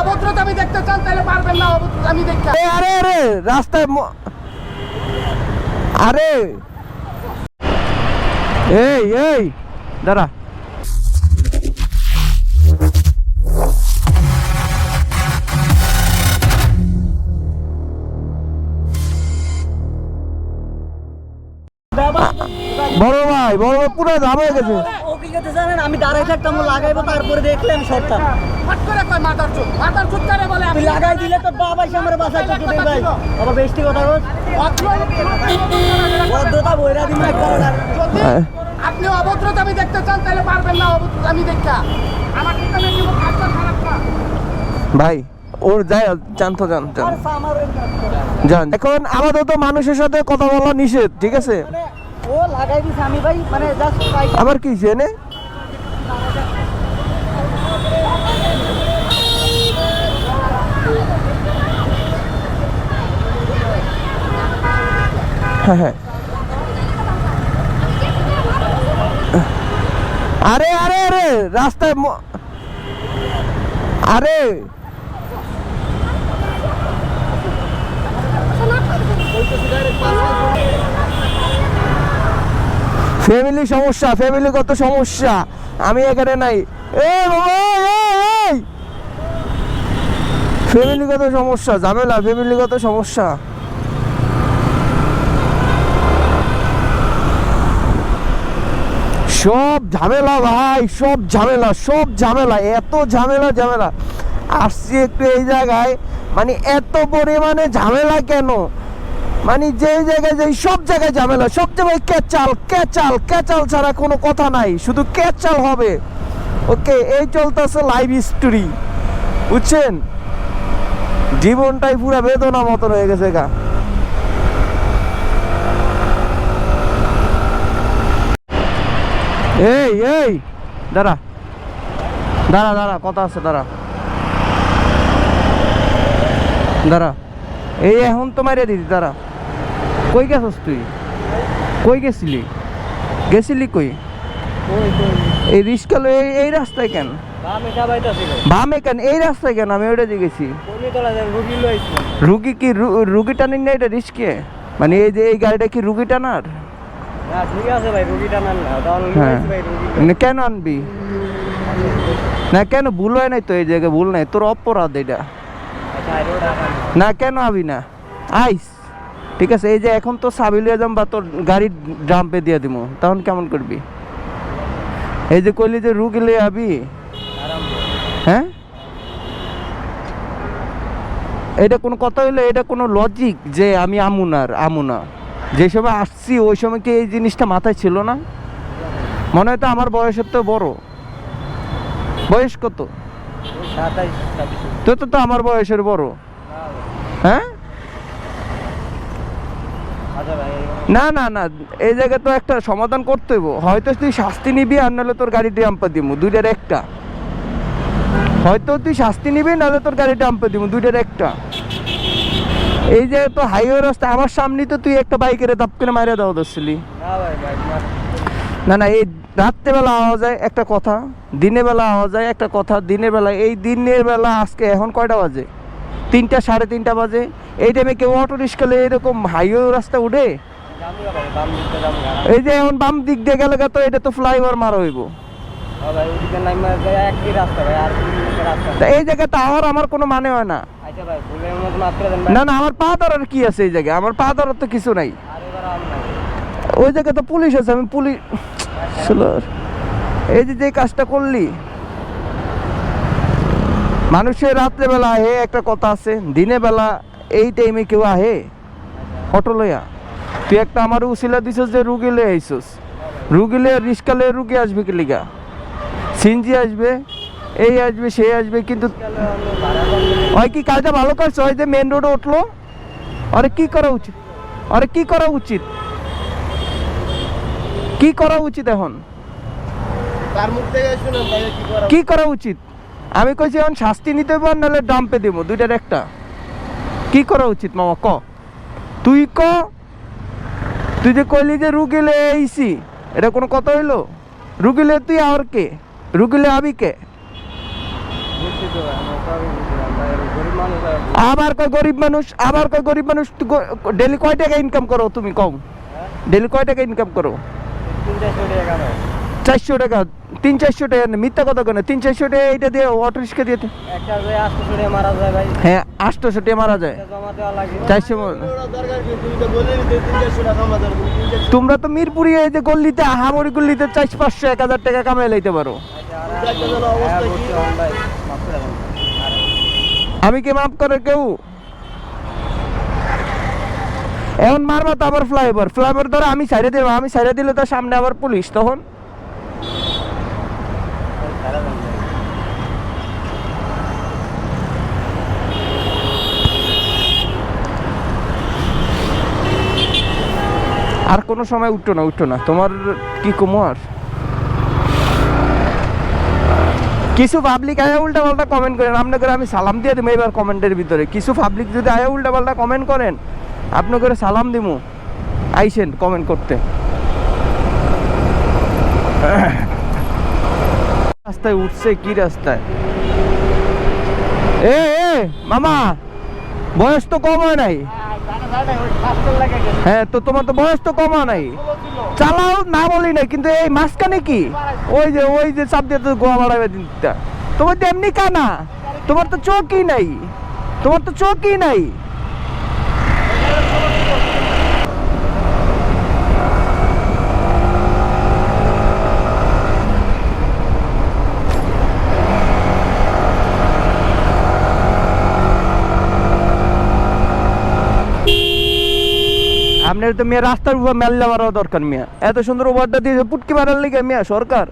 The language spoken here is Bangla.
অভদ্রতামি দেখতে চান তাহলে পারবেন না অভদ্রতামি দেখতে আরে আরে রাস্তায় আরে। এই এই দাঁড়া। বড় ভাই বড় ভাই পুরো দাম হয়ে গেছে জানেন আমি দাঁড়াই থাকতাম ও লাগাইবো তারপরে আমি হট করে কয় মাথার চুল? মাথার চুল করে বলে? তুই লাগাই দিলে তোর বাবা এসে আমার বাসায় চলে ভাই বাবা বেশি কথা বল। ভদ্রতা বইরা দিন যদি হ্যাঁ। আপনি অভদ্রতামি দেখতে চান তাহলে পারবেন না দেখা। আমার কিন্তু খারাপ না। ভাই ওর যাই জান তো জান জান আমার জান। এখন আপাতত মানুষের সাথে কথা বলা নিষেধ ঠিক আছে? মানে ও লাগাই দিছে আমি ভাই মানে জাস্ট পাই আবার কি জেনে হ্যাঁ হ্যাঁ আরে আরে আরে রাস্তায় ম- আরে ফ্যামিলি সমস্যা ফ্যামিলিগত সমস্যা? আমি এখানে নাই। ফ্যামিলিগত সমস্যা? ঝামেলা ফ্যামিলিগত সমস্যা? সব ঝামেলা ভাই, সব ঝামেলা সব ঝামেলা, এত ঝামেলা ঝামেলা। আসছি একটু এই জায়গায় মানে এত পরিমাণে ঝামেলা কেন? মানে যে জায়গায় যাই সব জায়গায় ঝামেলা সব জায়গায় কেচাল কেচাল কেচাল ছাড়া কোনো কথা নাই, শুধু কেচাল হবে। ওকে, এই চলতেছে লাইভ স্টোরি বুঝছেন? জীবনটাই পুরো বেদনা মতন হয়ে গেছে গা। এই এই, দাঁড়া। দাঁড়া দাঁড়া, কথা আছে, দাঁড়া। দাঁড়া। এই, এখন তো মারিয়া দিদি দাঁড়া। কই গেছস তুই? কই গেছিলি? গেছিলি কই? এই রিস্কা এই এই রাস্তায় কেন? বামে কেন এই রাস্তায় কেন? আমি ওইটা গেছি। রুগী কি রুগী টানেন না এটা রিস্কে? মানে এই যে এই গাড়িটা কি রুগী টানার? হ্যাঁ। ঠিক আছে ভাই রুগীটা নেন না তাহলে হ্যাঁ লইছি ভাই রুগী না, কেন আনবি? না কেন ভুল হয় নাই তো এই জায়গায়? ভুল নাই। তোর অপরাধ এটা। ওটা। না কেন আবি না? আইস। ঠিক আছে এই যে এখন তো সাবিলিয়া যাম বা তোর গাড়ির ড্রাম্পে দিয়ে দিব তখন কেমন করবি? এই যে কইলি যে রুগী লয়ে আবি? হ্যাঁ? এটা কোনো কথা হইলে এটা কোনো লজিক যে আমি আমুনার আমুনা। যে সময় আসছি ওই সময় কি এই জিনিসটা মাথায় ছিল না? মনে হয় তো আমার বয়সের তো বড়। বয়স কত? তো তো আমার বয়সের বড়। হ্যাঁ? না না না এই জায়গায় তো একটা সমাধান করতে হইব। হয়তো তুই শাস্তি নিবি আর নাহলে তোর গাড়ি ডাম্পা দিব দুইটার একটা। হয়তো তুই শাস্তি নিবি নাহলে তোর গাড়ি ডাম্পা দিব দুইটার একটা। এই যে তো হাইওয়ে রাস্তা আমার সামনে তো তুই একটা বাইকের দাপ করে মারিয়া দেওয়া ধরছিলি না ভাই ভাই মার না না এই রাত্রেবেলা আওয়া যায় একটা কথা দিনের বেলা আওয়া যায় একটা কথা দিনের বেলা এই দিনের বেলা আজকে এখন কয়টা বাজে? তিনটা, সাড়ে তিনটা বাজে। এই টাইমে কেউ অটো রিক্সা এরকম হাইওয়ে রাস্তা উঠে? এই যে এখন বাম দিক দিয়ে গেলে তো এটা তো ফ্লাইওভার মারা হইব। এই জায়গাতে আমার আমার কোনো মানে হয় না। না না, আমার পা ধরার কি আছে এই জায়গায়? আমার পা ধরার তো কিছু নাই। ওই জায়গায় তো পুলিশ আছে, আমি পুলিশ এই যে যে কাজটা করলি মানুষের রাত্রেবেলা আহে একটা কথা আছে দিনের বেলা এই টাইমে কেউ আহে? অটো লইয়া। তুই একটা আমার উসিলা দিছস যে রুগী লয়ে আইসস রুগী লয়ে রিক্সা লয়ে রুগী আসবে কি লিগা? সিনজি আসবে এই আসবে সে আসবে কিন্তু হয় কি কাজটা ভালো করছে? ওই যে মেন রোডে উঠল? আরে কি করা উচিত? আরে কি করা উচিত? কি করা উচিত এখন? কি করা উচিত? আমি কইছি, এখন শাস্তি নিতে পার নাহলে ডাম্পে দেব, দুইটার একটা। কি করা উচিত, মামা, ক? তুই ক? তুই যে কইলি যে রুগিলে এইসি এটা কোনো কথা হইল? রুগিলে তুই আর কে? রুগিলে আবি কে? আবার কয় গরিব মানুষ, আবার কয় গরিব মানুষ ডেলি কয় টাকা ইনকাম করো, তুমি কম ডেলি কয় টাকা ইনকাম করো? চারশো টাকা তিন চারশো টাকা মিথ্যা কথা কেন তিন চারশো টাকা এইটা দিয়ে অটো রিক্সা দিয়ে দে। আটশো টাকা মারা যায় হ্যাঁ আটশোশো টাকা মারা যায়। এটা লাগে চারশো তোমরা তো মিরপুরি এই যে গল্লিতে হামরি গল্লিতে চারশো পাঁচশো এক হাজার টাকা কামাই লাইতে পারো। হ্যাঁ, আমি কি মাফ করে কেউ? এখন মারবা তো আবার ফ্লাইওভার। ফ্লাইওভার ধরো আমি সাইডে দেবো আমি সাইডে দিলে তো সামনে আবার পুলিশ তখন ছাড়া দেন ভাই। আর কোনো সময় উঠতো না উঠতো না। তোমার কি কমো আর কিছু পাবলিক আয়া উল্টা পাল্টা কমেন্ট করেন। আপনাকে আমি সালাম দিয়ে দেবো এবার কমেন্টের ভিতরে। কিছু পাবলিক যদি আয়া উল্টা পাল্টা কমেন্ট করেন, আপনাকে সালাম দিমু আইসেন কমেন্ট করতে। রাস্তায় উঠছে কি রাস্তায়? এ, মামা, বয়স তো কম হয় নাই। হ্যাঁ তো তোমার তো বয়স তো কমা নাই। চালাও, না বলি নাই, কিন্তু এই মাঝখানে কি? ওই যে ওই যে চাপ দিয়ে গোয়া বাড়াবে তোমার তো এমনি কানা। তোমার তো চোখই নাই। তোমার তো চোখই নাই। আপনার তো মেয়ে রাস্তার উপর মেল দেওয়ারও দরকার মিয়া এত সুন্দর ওভারটা দিয়ে পুটকি মারার লিগে মিয়া সরকার